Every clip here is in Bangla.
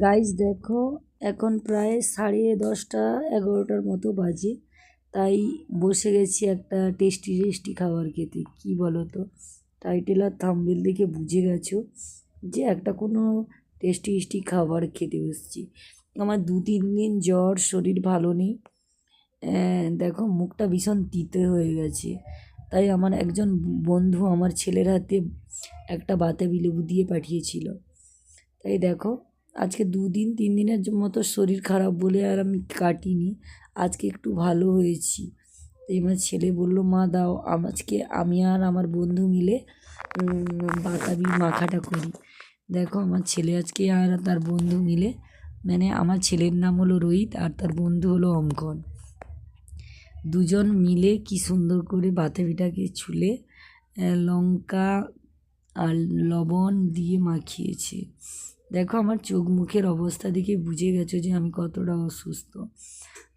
গাইজ দেখো, এখন প্রায় সাড়ে দশটা এগারোটার মতো বাজে। তাই বসে গেছি একটা টেস্টি টেস্টি খাবার খেতে। কি বলো তো টাইটেল আর থাম্বনেল দেখে বুঝে গেছো যে একটা কোনো টেস্টি টেস্টি খাবার খেতে বসছি। আমার দু, তিন দিন জ্বর, শরীর ভালো নেই। দেখো, মুখটা ভীষণ তিতে হয়ে গেছে। তাই আমার একজন বন্ধু আমার ছেলের হাতে একটা বাতাবি লেবু দিয়ে পাঠিয়েছিল। তাই দেখো আজকে দুদিন তিন দিনের মতো শরীর খারাপ বলে আর আমি কাটিনি। আজকে একটু ভালো হয়েছি। এবার ছেলে বলল, মা, দাও আজকে আমি আর আমার বন্ধু মিলে বাতাবি মাখাটা করি। দেখো, আমার ছেলে আজকে আর তার বন্ধু মিলে মানে আমার ছেলের নাম হলো রোহিত আর তার বন্ধু হলো অঙ্কন। দুজন মিলে কি সুন্দর করে বাতাবিটাকে ছুলে লঙ্কা আর লবণ দিয়ে মাখিয়েছে। দেখো আমার চোখ মুখের অবস্থা দেখে বুঝে গেছো যে আমি কতটা অসুস্থ।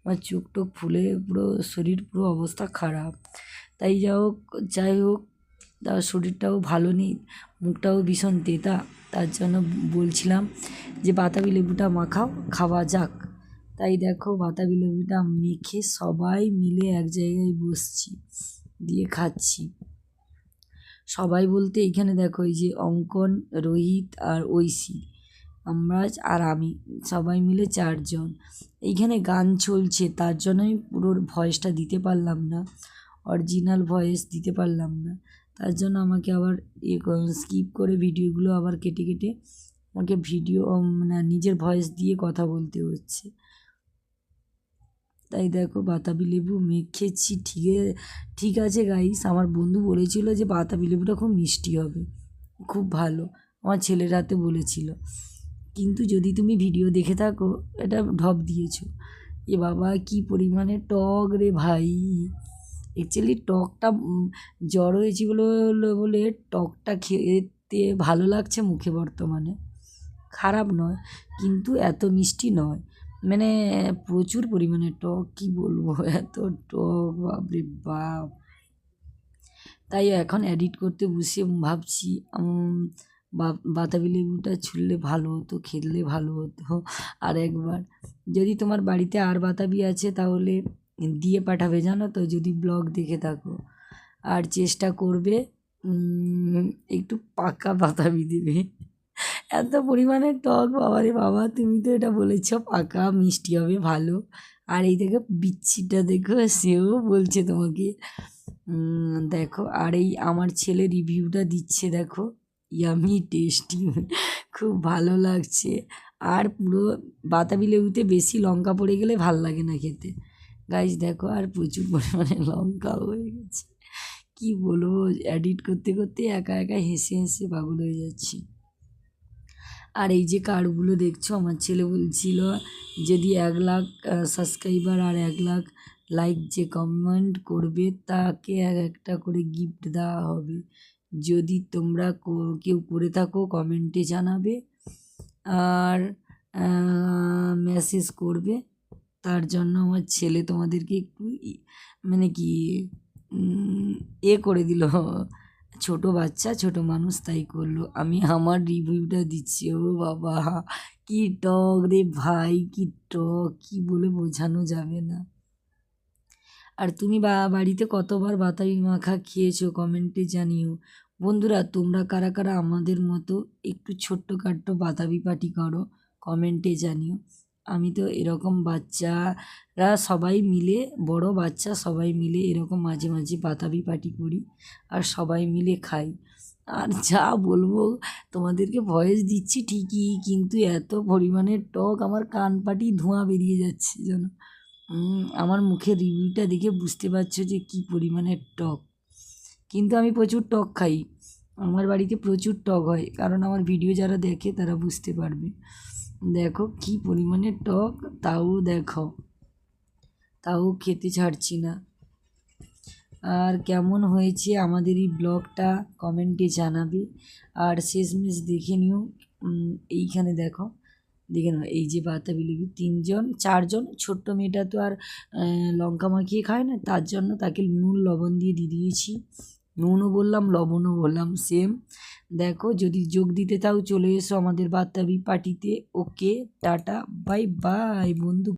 আমার চোখ টোক ফুলে পুরো, শরীর পুরো অবস্থা খারাপ। তাই যা হোক যাই হোক তার শরীরটাও ভালো নেই, মুখটাও ভীষণ তেতা। তার জন্য বলছিলাম যে বাতাবি লেবুটা মাখাও, খাওয়া যাক। তাই দেখো বাতাবি লেবুটা মেখে সবাই মিলে এক জায়গায় বসছি, দিয়ে খাচ্ছি। সবাই বলতে এইখানে দেখো এই যে অঙ্কন, রোহিত আর ঐশী। আমরা আর আমি, সবাই মিলে চারজন। এইখানে গান চলছে, তার জন্যই পুরো ভয়েসটা দিতে পারলাম না অরিজিনাল ভয়েস দিতে পারলাম না। তার জন্য আমাকে আবার ইয়ে স্কিপ করে ভিডিওগুলো আবার কেটে কেটে আমাকে ভিডিও মানে নিজের ভয়েস দিয়ে কথা বলতে হচ্ছে। তাই দেখো বাতাবি লেবু মেখেছি ঠিক ঠিক আছে গাইস আমার বন্ধু বলেছিল যে বাতাবি লেবুটা খুব মিষ্টি হবে, খুব ভালো। আমার ছেলের হাতে বলেছিল। কিন্তু যদি তুমি ভিডিও দেখে থাকো, এটা ঢপ দিয়েছ। এ বাবা, কি পরিমাণে টক রে ভাই। অ্যাকচুয়ালি টকটা জ্বর হয়েছে বলে বলে টকটা খেতে ভালো লাগছে মুখে বর্তমানে। খারাপ নয়, কিন্তু এত মিষ্টি নয়। মানে প্রচুর পরিমাণে টক, কি বলব? এত টক, বাপরে বাপ। তাই এখন এডিট করতে বসে ভাবছি বা- বাতাবি লেবুটা ছুললে ভালো হতো খেললে ভালো হতো। আর একবার যদি তোমার বাড়িতে আর বাতাবি আছে তাহলে দিয়ে পাঠাবে, জানো তো? যদি ব্লগ দেখে থাকো। আর চেষ্টা করবে একটু পাকা বাতাবি দেবে। এত পরিমাণে টক বাবা রে বাবা, তুমি তো এটা বলেছ, পাকা, মিষ্টি হবে, ভালো। আর এই দেখো, বিচ্ছিটা দেখো, সেও বলছে তোমাকে। দেখো, আর এই আমার ছেলে রিভিউটা দিচ্ছে, দেখো। ইয়ামি টেস্টি, খুব ভালো লাগছে। আর পুরো বাতাবি লেবুতে বেশি লঙ্কা পড়ে গেলে ভালো লাগে না খেতে। গাইজ দেখো, আর প্রচুর পরিমাণে লঙ্কা হয়ে গেছে। কি বলব এডিট করতে করতে একা একা হেসে হেসে পাগল হয়ে যাচ্ছি। আর এই যে কার্ডগুলো দেখছ, আমার ছেলে বলছিল যদি এক লাখ সাবস্ক্রাইবার আর এক লাখ লাইক যে কমেন্ট করবে, তাকে এক একটা করে গিফট দেওয়া হবে। যদি তোমরা কেউ করে থাকো, কমেন্টে জানাবে। আর মেসেজ করবে। তার জন্য আমার ছেলে তোমাদেরকে একটু মানে কি এ করে দিল। ছোট বাচ্চা, ছোট মানুষ, তাই করল। আমি আমার রিভিউটা দিচ্ছি। ও বাবা, কি টক রে ভাই, কি টক, কি বলে বোঝানো যাবে না। আর তুমি বা, বাড়িতে কতবার বাতাবি মাখা খেয়েছো? কমেন্টে জানিও। বন্ধুরা, তোমরা কারা কারা আমাদের মতো একটু ছোট্টখাট্টো বাতাবি পার্টি করো, কমেন্টে জানিও। আমি তো এরকম বাচ্চারা সবাই মিলে, বড় বাচ্চা সবাই মিলে এরকম মাঝে মাঝে বাতাবি পার্টি করি আর সবাই মিলে খাই। আর যা বলব, তোমাদেরকে ভয়েস দিচ্ছি ঠিকই, কিন্তু এত পরিমাণে টক আমার কান পাটি ধোঁয়া বেরিয়ে যাচ্ছে যেন। আমার মুখের রিভিউটা দেখে বুঝতে পারছ যে কী পরিমাণে টক। কিন্তু আমি প্রচুর টক খাই। আমার বাড়িতে প্রচুর টক হয়, কারণ আমার ভিডিও যারা দেখে তারা বুঝতে পারবে। দেখো কী পরিমাণে টক, তাও দেখো। তাও খেতে ছাড়ছি না। আর কেমন হয়েছে আমাদের এই ব্লগটা কমেন্টে জানাবে। আর শেষমেশ দেখে নিও এইখানে দেখো। দেখে নাও, এই যে বাতাবি লেবু তিনজন, চারজন, ছোট্ট মেয়েটা তো আর লঙ্কা মাখিয়ে খায় না, তার জন্য তাকে নুন, লবণ দিয়ে দিয়ে দিয়েছি। নুনও বললাম, লবণও বললাম সেম দেখো, যদি যোগ দিতে তাও চলে এসো আমাদের বার্তাবি পার্টিতে। ওকে, টাটা বাই বাই বন্ধু।